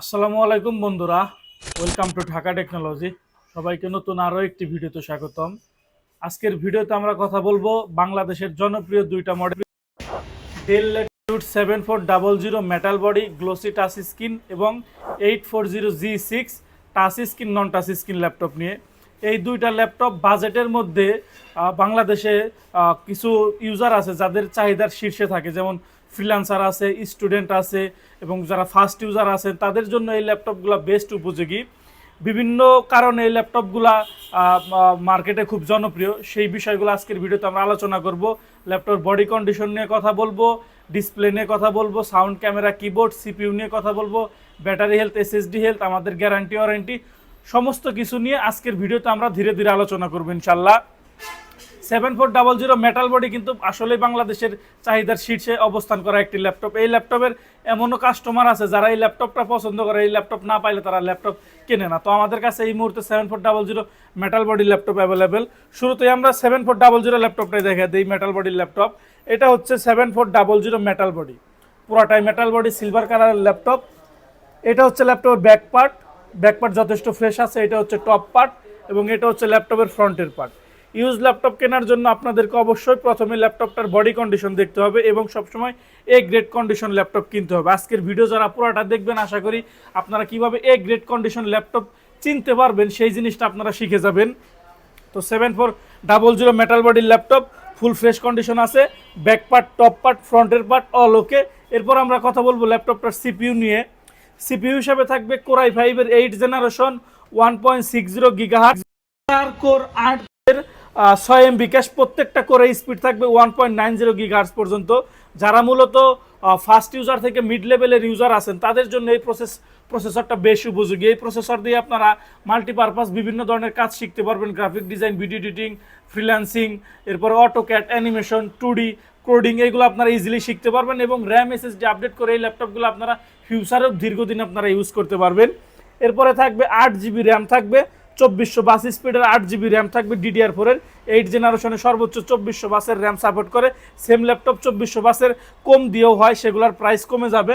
আসসালামু আলাইকুম বন্ধুরা। ওয়েলকাম টু ঢাকা টেকনোলজি সবাইকে নতুন আরও একটি ভিডিওতে স্বাগতম। আজকের ভিডিওতে আমরা কথা বলব বাংলাদেশের জনপ্রিয় দুইটা model Dell Latitude seven four double zero metal body glossy touch screen এবং eight four zero G six touch screen non touch screen laptop নিয়ে। এই দুইটা ল্যাপটপ বাজেটের মধ্যে বাংলাদেশে কিছু ইউজার আছে যাদের চাহিদার শীর্ষে থাকে। যেমন ফ্রিল্যান্সার আছে স্টুডেন্ট আছে এবং যারা ফার্স্ট ইউজার আছেন তাদের জন্য এই ল্যাপটপগুলো বেস্ট উপযোগী। বিভিন্ন কারণে এই ল্যাপটপগুলা মার্কেটে খুব জনপ্রিয়। সেই বিষয়গুলো আজকের ভিডিওতে আমরা আলোচনা করব। ল্যাপটপ বডি কন্ডিশন নিয়ে কথা বলব ডিসপ্লে নিয়ে কথা বলব সাউন্ড ক্যামেরা কিবোর্ড সিপিইউ নিয়ে কথা বলব ব্যাটারি হেলথ এসএসডি হেলথ আমাদের গ্যারান্টি ওয়ারেন্টি সমস্ত কিছু নিয়ে আজকের ভিডিওতে আমরা ধীরে ধীরে আলোচনা করব ইনশাল্লাহ seven four double zero metal body কিন্তু আসলে বাংলাদেশের চাহিদার শীর্ষে অবস্থান করা একটি ল্যাপটপ এই ল্যাপটপের এমনও কাস্টমার আছে, যারা এই ল্যাপটপটা পছন্দ করে, এই ল্যাপটপ না পাইলে তারা ল্যাপটপ কেনে না। তো আমাদের কাছে এই মুহূর্তে seven four double zero metal body laptop available শুরুতেই আমরা সেভেন ফোর ডাবল জিরো ল্যাপটপটাই দেখা দিই মেটাল বডির ল্যাপটপ এটা হচ্ছে seven four double zero metal body পুরাটাই মেটাল বডি সিলভার কালারের ল্যাপটপ এটা হচ্ছে ল্যাপটপের ব্যাক পার্ট ব্যাক পার্ট যথেষ্ট ফ্রেশ আছে, এটা হচ্ছে টপ পার্ট এবং এটা হচ্ছে ল্যাপটপের ফ্রন্টের পার্ট ইউজ ল্যাপটপ কেনার জন্য আপনাদেরকে অবশ্যই প্রথমে ল্যাপটপটার বডি কন্ডিশন দেখতে হবে এবং সবসময় এ গ্রেড কন্ডিশন ল্যাপটপ কিনতে হবে। আজকের ভিডিও যারা পুরোটা দেখবেন, আশা করি আপনারা কীভাবে এ গ্রেড কন্ডিশন ল্যাপটপ চিনতে পারবেন, সেই জিনিসটা আপনারা শিখে যাবেন। তো seven four double zero metal বডির ল্যাপটপ ফুল ফ্রেশ কন্ডিশন আছে ব্যাক পার্ট টপ পার্ট ফ্রন্টের পার্ট অল ওকে এরপর আমরা কথা বলব ল্যাপটপটার সিপিইউ নিয়ে। সিপিইউ হিসাবে থাকবে কোরাই ফাইভের eight generation one point six zero gigahertz চার কোর আট ছয় এমবি ক্যাশ প্রত্যেকটা করে স্পিড থাকবে one point nine zero gigahertz পর্যন্ত। যারা মূলত ফার্স্ট ইউজার থেকে মিড লেভেলের ইউজার আছেন, তাদের জন্য এই প্রসেস প্রসেসরটা বেশ উপযোগী। এই প্রসেসর দিয়ে আপনারা মাল্টিপারপাস বিভিন্ন ধরনের কাজ শিখতে পারবেন। Graphic design video editing freelancing এরপরে AutoCAD animation two D coding এইগুলো আপনারা ইজিলি শিখতে পারবেন এবং র্যাম এসএসডি আপডেট করে এই ল্যাপটপগুলো আপনারা ফিউচারেও দীর্ঘদিন আপনারা ইউজ করতে পারবেন। এরপরে থাকবে আট জিবি র্যাম থাকবে। চব্বিশশো বাস স্পিডের আট জিবি র্যাম থাকবে ডিডিআর ফোরের এইট জেনারেশনে সর্বোচ্চ চব্বিশশো বাসের র্যাম সাপোর্ট করে। সেম ল্যাপটপ চব্বিশশো বাসের কম দিয়েও হয়, সেগুলোর প্রাইস কমে যাবে।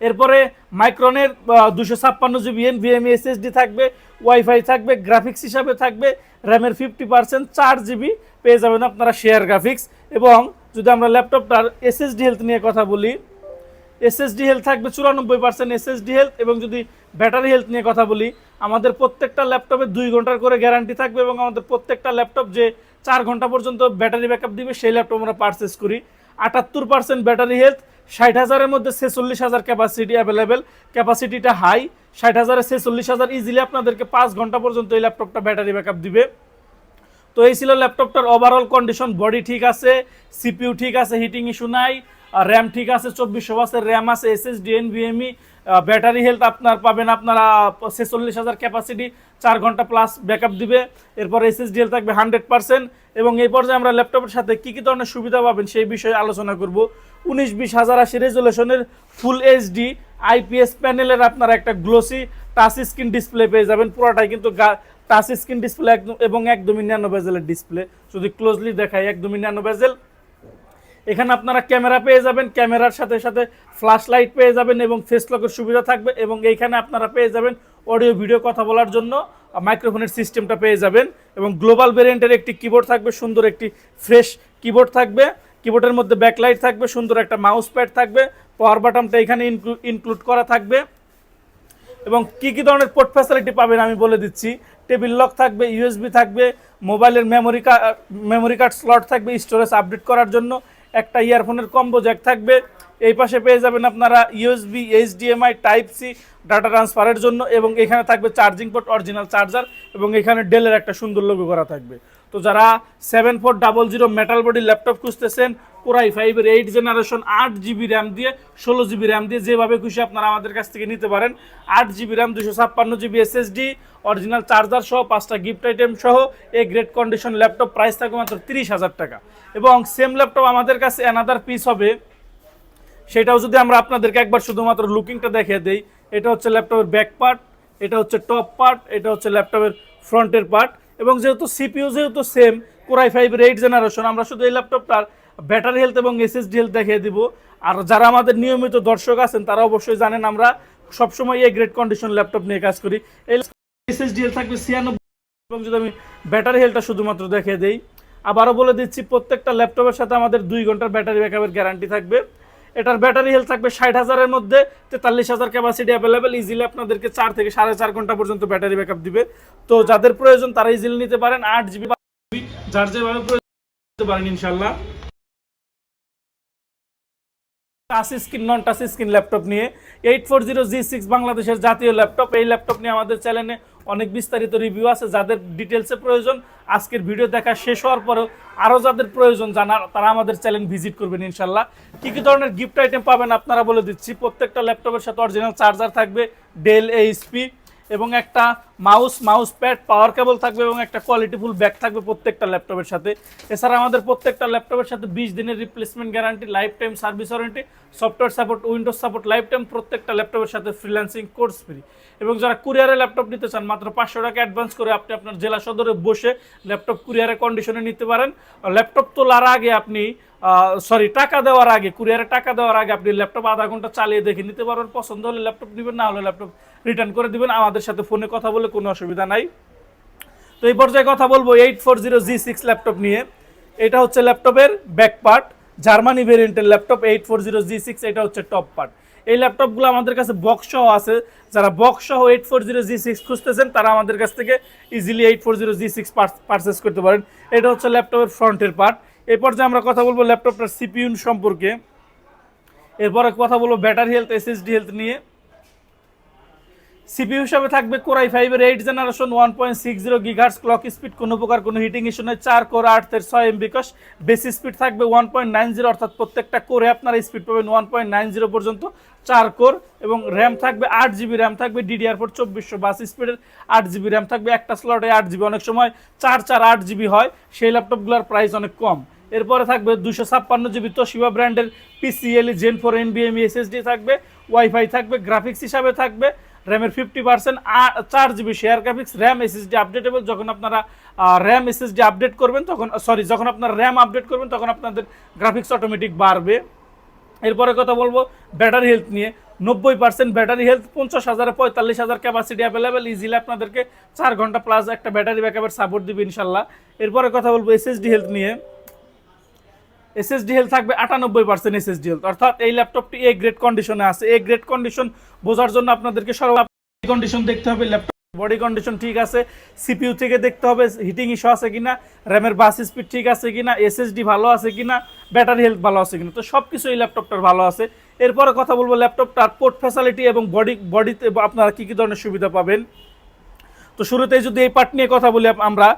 এরপরে মাইক্রনের দুশো ছাপ্পান্ন জিবি এন ভিএমই এসএসডি থাকবে ওয়াইফাই থাকবে গ্রাফিক্স হিসাবে থাকবে র্যামের ফিফটি পার্সেন্ট চার জিবি পেয়ে যাবেন আপনারা শেয়ার গ্রাফিক্স এবং যদি আমরা ল্যাপটপটার এসএসডি হেলথ নিয়ে কথা বলি এসএসডি হেলথ থাকবে চুরানব্বই পার্সেন্ট এসএসডি হেলথ এবং যদি ব্যাটারি হেলথ নিয়ে কথা বলি, আমাদের প্রত্যেকটা ল্যাপটপে দুই ঘণ্টার করে গ্যারান্টি থাকবে এবং আমাদের প্রত্যেকটা ল্যাপটপ যে চার ঘণ্টা পর্যন্ত ব্যাটারি ব্যাকআপ দিবে, সেই ল্যাপটপ আমরা পারচেস করি। আটাত্তর পার্সেন্ট ব্যাটারি হেলথ ষাট হাজারের মধ্যে ছেচল্লিশ হাজার ক্যাপাসিটি অ্যাভেলেবেল ক্যাপাসিটিটা হাই ষাট হাজারে ছেচল্লিশ হাজার ইজিলি আপনাদেরকে পাঁচ ঘণ্টা পর্যন্ত এই ল্যাপটপটা ব্যাটারি ব্যাকআপ দিবে। তো এই ছিল ল্যাপটপটার ওভারঅল কন্ডিশন বডি ঠিক আছে সিপিইউ ঠিক আছে হিটিং ইস্যু নাই। র্যাম ঠিক আছে, চব্বিশশো বাসের র্যাম আছে এসএসডি এনভিএমই ব্যাটারি হেলথ আপনার পাবেন আপনারা ছেচল্লিশ হাজার ক্যাপাসিটি চার ঘণ্টা প্লাস ব্যাকআপ দিবে। এরপর এসএসডি হেলথ থাকবে হান্ড্রেড পার্সেন্ট এবং এই পর্যায়ে আমরা ল্যাপটপের সাথে কী কী ধরনের সুবিধা পাবেন সেই বিষয়ে আলোচনা করব। উনিশ বিশ হাজার আশি রেজুলেশনের ফুল এইচডি আইপিএস প্যানেলের আপনারা একটা গ্লোসি টাচ স্ক্রিন ডিসপ্লে পেয়ে যাবেন। পুরোটাই কিন্তু টাচ স্ক্রিন ডিসপ্লে একদম, এবং একদমই ন্যানো বেজেলের ডিসপ্লে যদি ক্লোজলি দেখাই, একদমই ন্যানো বেজেল এখানে আপনারা ক্যামেরা পেয়ে যাবেন, ক্যামেরার সাথে সাথে ফ্ল্যাশ লাইট পেয়ে যাবেন এবং ফেস লকের সুবিধা থাকবে এবং এইখানে আপনারা পেয়ে যাবেন অডিও ভিডিও কথা বলার জন্য মাইক্রোফোনের সিস্টেমটা পেয়ে যাবেন এবং গ্লোবাল ভেরিয়েন্টের একটি কিবোর্ড থাকবে, সুন্দর একটি ফ্রেশ কিবোর্ড থাকবে কিবোর্ডের মধ্যে ব্যাকলাইট থাকবে, সুন্দর একটা মাউস প্যাড থাকবে পাওয়ার বাটনটা এখানে ইনক্লুড করা থাকবে এবং কি কি ধরনের পোর্ট ফ্যাসিলিটি পাবেন আমি বলে দিচ্ছি। টেবিল লক থাকবে ইউএসবি থাকবে মোবাইলের মেমোরি মেমোরি কার্ড স্লট থাকবে স্টোরেজ আপডেট করার জন্য একটা ইয়ারফোনের কম্বো জ্যাক থাকবে। এই পাশে পেয়ে যাবেন আপনারা USB HDMI type C data ট্রান্সফারের জন্য এবং এখানে থাকবে চার্জিং পোর্ট অরিজিনাল চার্জার এবং এখানে ডেলের একটা সুন্দর লোগো করা থাকবে। তো যারা seven four double zero metal body laptop খুঁজতেছেন কোরাই ফাইভের এইট জেনারেশন আট জিবি র্যাম দিয়ে, ষোলো জিবি র্যাম দিয়ে যেভাবে খুশি আপনারা আমাদের কাছ থেকে নিতে পারেন। আট জিবি র্যাম দুশো ছাপ্পান্ন জিবি এসএসডি অরিজিনাল চার্জার সহ পাঁচটা গিফট আইটেম সহ এই গ্রেট কন্ডিশন ল্যাপটপ প্রাইস থাকবে মাত্র তিরিশ হাজার টাকা। এবং সেম ল্যাপটপ আমাদের কাছে অ্যানাদার পিস হবে, সেটাও যদি আমরা আপনাদেরকে একবার শুধুমাত্র লুকিংটা দেখিয়ে দেই, এটা হচ্ছে ল্যাপটপের ব্যাক পার্ট এটা হচ্ছে টপ পার্ট এটা হচ্ছে ল্যাপটপের ফ্রন্টের পার্ট এবং যেহেতু সিপিইউ যেহেতু সেম কোরাই ফাইভের এইট জেনারেশন আমরা শুধু এই ল্যাপটপটার ব্যাটারি হেলথ এবং এসএসডি হেলথ দেখিয়ে দিব। আর যারা আমাদের নিয়মিত দর্শক আছেন, তারা অবশ্যই জানেন আমরা সবসময় এই গ্রেড কন্ডিশন ল্যাপটপ নিয়ে কাজ করি। এই এসএসডিএল থাকবে ছিয়ানব্বই এবং যদি আমি ব্যাটারি হেলটা শুধুমাত্র দেখিয়ে দেই, আবারও বলে দিচ্ছি, প্রত্যেকটা ল্যাপটপের সাথে আমাদের দুই ঘণ্টার ব্যাটারি ব্যাকআপের গ্যারান্টি থাকবে। এটার ব্যাটারি হেলথ থাকবে ষাট হাজারের মধ্যে, তেতাল্লিশ হাজার ক্যাপাসিটি অ্যাভেলেবেল ইজিলি আপনাদেরকে চার থেকে সাড়ে চার ঘণ্টা পর্যন্ত ব্যাটারি ব্যাকআপ দিবে। তো যাদের প্রয়োজন তারা ইজিলি নিতে পারেন, আট জিবি যার যেভাবে প্রয়োজন নিতে পারেন ইনশাল্লাহ touch screen non touch screen laptop নিয়ে eight four zero G six বাংলাদেশের জাতীয় ল্যাপটপ এই ল্যাপটপ নিয়ে আমাদের চ্যানেলে অনেক বিস্তারিত রিভিউ আছে, যাদের ডিটেলসে প্রয়োজন, আজকের ভিডিও দেখা শেষ হওয়ার পরেও আরও যাদের প্রয়োজন জানার, তারা আমাদের চ্যানেল ভিজিট করবেন ইনশাল্লাহ কী কী ধরনের গিফট আইটেম পাবেন আপনারা বলে দিচ্ছি। প্রত্যেকটা ল্যাপটপের সাথে অরিজিনাল চার্জার থাকবে ডেল এইচপি এবং একটা mouse mouse pad, power cable থাকবে এবং একটা কোয়ালিটিফুল ব্যাগ থাকবে প্রত্যেকটা ল্যাপটপের সাথে। এছাড়া আমাদের প্রত্যেকটা ল্যাপটপের সাথে বিশ দিনের replacement guarantee life time service warranty software support Windows support life time প্রত্যেকটা ল্যাপটপের সাথে ফ্রিল্যান্সিং কোর্স ফ্রি এবং যারা কুরিয়ারে ল্যাপটপ নিতে চান, মাত্র পাঁচশো টাকা অ্যাডভান্স করে আপনি আপনার জেলা সদরে বসে ল্যাপটপ কুরিয়ারে কন্ডিশনে নিতে পারেন। ল্যাপটপ তোলার আগে আপনি সরি টাকা দেওয়ার আগে কুরিয়ারে টাকা দেওয়ার আগে আপনি ল্যাপটপ আধা ঘণ্টা চালিয়ে দেখে নিতে পারবেন। পছন্দ হলে ল্যাপটপ নেবেন না হলে ল্যাপটপ রিটার্ন করে দিবেন। আমাদের সাথে ফোনে কথা বলে কোনো অসুবিধা নাই। তো এই পর্যায়ে কথা বলব eight four zero G six laptop নিয়ে। এটা হচ্ছে ল্যাপটপের ব্যাক পার্ট জার্মানি ভেরিয়েন্টের laptop eight four zero G six এটা হচ্ছে টপ পার্ট এই ল্যাপটপগুলো আমাদের কাছে বক্স সহ আছে। যারা বক্স সহ eight four zero G six খুঁজতেছেন, তারা আমাদের কাছ থেকে easily eight four zero G six purchase করতে পারেন। এটা হচ্ছে ল্যাপটপের ফ্রন্টের পার্ট এই পর্যায়ে আমরা কথা বলব ল্যাপটপটার সিপিইউ সম্পর্কে। এরপরে কথা বলব ব্যাটারি হেলথ এসএসডি হেলথ নিয়ে। সিপিইউ হিসাবে থাকবে কোরাই ফাইভের eight generation one point six zero gigahertz clock speed কোনো প্রকার কোনো হিটিং ইস্যু নয় চার কোর আটের ছয় এম বিকশ বেশি স্পিড থাকবে ওয়ান পয়েন্ট নাইন জিরো অর্থাৎ প্রত্যেকটা কোরে আপনারা স্পিড পাবেন ওয়ান পয়েন্ট নাইন জিরো পর্যন্ত। চার কোর এবং র্যাম থাকবে আট জিবি র্যাম থাকবে ডিডিআর ফোর চব্বিশশো বাস স্পিডের আট জিবি র্যাম থাকবে। একটা স্লটে আট জিবি অনেক সময় চার চার আট জিবি হয়। সেই ল্যাপটপগুলোর প্রাইস অনেক কম। এরপরে থাকবে দুশো ছাপ্পান্ন জিবি তোশিবা ব্র্যান্ডের পিসিএলই জেন ফোর এনবিএমই এসএসডি থাকবে ওয়াইফাই থাকবে গ্রাফিক্স হিসাবে থাকবে র্যামের ফিফটি পার্সেন্ট চার GB share graphics RAM SSD updatable যখন আপনারা র্যাম এসএসডি আপডেট করবেন তখন সরি যখন আপনার র্যাম আপডেট করবেন তখন আপনাদের গ্রাফিক্স অটোমেটিক বাড়বে। এরপরে কথা বলব ব্যাটারি হেলথ নিয়ে। নব্বই পার্সেন্ট ব্যাটারি হেলথ পঞ্চাশ হাজারে, পঁয়তাল্লিশ হাজার ক্যাপাসিটি অ্যাভেলেবেল ইজিলি আপনাদেরকে চার ঘণ্টা প্লাস একটা ব্যাটারি ব্যাকআপের সাপোর্ট দিবে ইনশাল্লাহ। এরপরে কথা বলব এসএসডি হেলথ নিয়ে। এসএসডি হেল থাকবে আটানব্বই পার্সেন্ট এসএসডি হেলথ অর্থাৎ এই ল্যাপটপটি এ গ্রেড কন্ডিশনে আছে। এ গ্রেড কন্ডিশন বোঝার জন্য আপনাদেরকে সর্ব কন্ডিশন দেখতে হবে ল্যাপটপ বডি কন্ডিশন ঠিক আছে সিপিইউ থেকে দেখতে হবে হিটিং ইস্যু আছে কিনা র্যামের বাস স্পিড ঠিক আছে কিনা এসএসডি ভালো আছে কিনা ব্যাটারি হেলথ ভালো আছে কিনা। তো সব কিছু এই ল্যাপটপটার ভালো আছে। এরপরে কথা বলব ল্যাপটপটার পোর্ট ফ্যাসিলিটি এবং বডি বডিতে আপনারা কী কী ধরনের সুবিধা পাবেন। তো শুরুতেই যদি এই পার্ট নিয়ে কথা বলি আমরা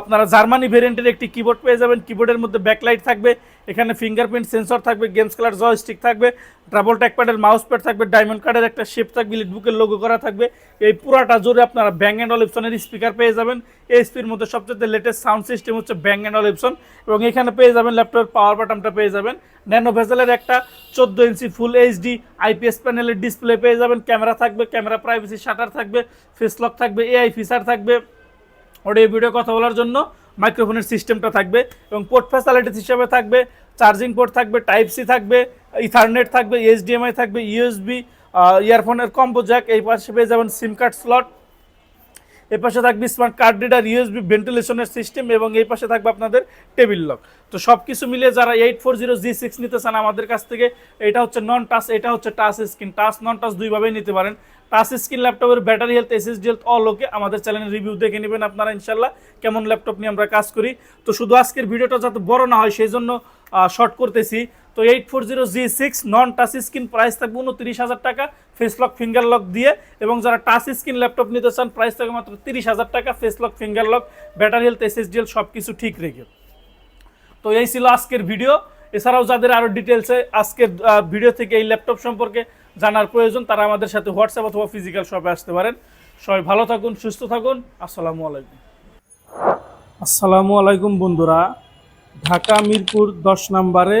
আপনারা জার্মানি ভেরিয়েন্টের একটি কিবোর্ড পেয়ে যাবেন। কিবোর্ডের মধ্যে ব্যাকলাইট থাকবে, এখানে ফিঙ্গারপ্রিন্ট সেন্সর থাকবে গেমস খেলার জয়স্টিক থাকবে ট্রাবল ট্যাকপ্যাডের মাউস প্যাড থাকবে ডায়মন্ড কার্ডের একটা শেপ থাকবে লিটবুকের লোগো করা থাকবে। এই পুরাটা জোরে আপনারা ব্যাং অ্যান্ড অলিপসনের স্পিকার পেয়ে যাবেন। এই স্পির মধ্যে সবচেয়ে লেটেস্ট সাউন্ড সিস্টেম হচ্ছে ব্যাং অ্যান্ড অলিপসন এবং এখানে পেয়ে যাবেন ল্যাপটপের পাওয়ার বাটনটা পেয়ে যাবেন। ন্যানো ভেজেলের একটা চোদ্দ ইঞ্চি ফুল এইচডি আইপিএস প্যানেলের ডিসপ্লে পেয়ে যাবেন। ক্যামেরা থাকবে ক্যামেরা প্রাইভেসি শাটার থাকবে ফেস লক থাকবে এআই ফিচার থাকবে। অডিও ভিডিও কথা বলার জন্য মাইক্রোফোনের সিস্টেমটা থাকবে এবং পোর্ট ফ্যাসিলিটিস হিসাবে থাকবে চার্জিং পোর্ট থাকবে টাইপ সি থাকবে ইথারনেট থাকবে এইচডিএমআই থাকবে ইউএসবি ইয়ারফোনের কম্বো জ্যাক এই পাশে পেয়ে যাবেন সিম কার্ড স্লট এই পাশে থাকবে স্মার্ট কার্ড রিডার ইউএসবি ভেন্টিলেশনের সিস্টেম এবং এই পাশে থাকবে আপনাদের টেবিল লক তো সব কিছু মিলিয়ে যারা eight four zero G six নিতে চান আমাদের কাছ থেকে, এটা হচ্ছে নন টাচ এটা হচ্ছে touch screen touch non touch দুইভাবেই নিতে পারেন। টাচ স্ক্রিন ল্যাপটপের battery health S SSD health all okay আমাদের চ্যানেলের রিভিউ দেখে নেবেন আপনারা ইনশাল্লাহ কেমন ল্যাপটপ নিয়ে আমরা কাজ করি। তো শুধু আজকের ভিডিওটা যাতে বড় না হয়, সেই জন্য শর্ট করতেছি। তো eight four zero G six non touch screen price থাকবে উনত্রিশ হাজার টাকা ফেস লক ফিঙ্গার লক দিয়ে। এবং যারা টাচ স্ক্রিন ল্যাপটপ নিতে চান প্রাইস থাকবে মাত্র তিরিশ হাজার টাকা face lock finger lock battery health SSD health সব কিছু ঠিক রেখে। তো এই ছিল আজকের ভিডিও এছাড়াও যাদের আরও ডিটেলসে আজকের ভিডিও থেকে এই ল্যাপটপ সম্পর্কে জানার প্রয়োজন, তারা আমাদের সাথে হোয়াটসঅ্যাপ অথবা ফিজিক্যাল শপে আসতে পারেন। সবাই ভালো থাকুন, সুস্থ থাকুন। আসসালামু আলাইকুম। আসসালামু আলাইকুম বন্ধুরা। ঢাকা, মিরপুর দশ নম্বরে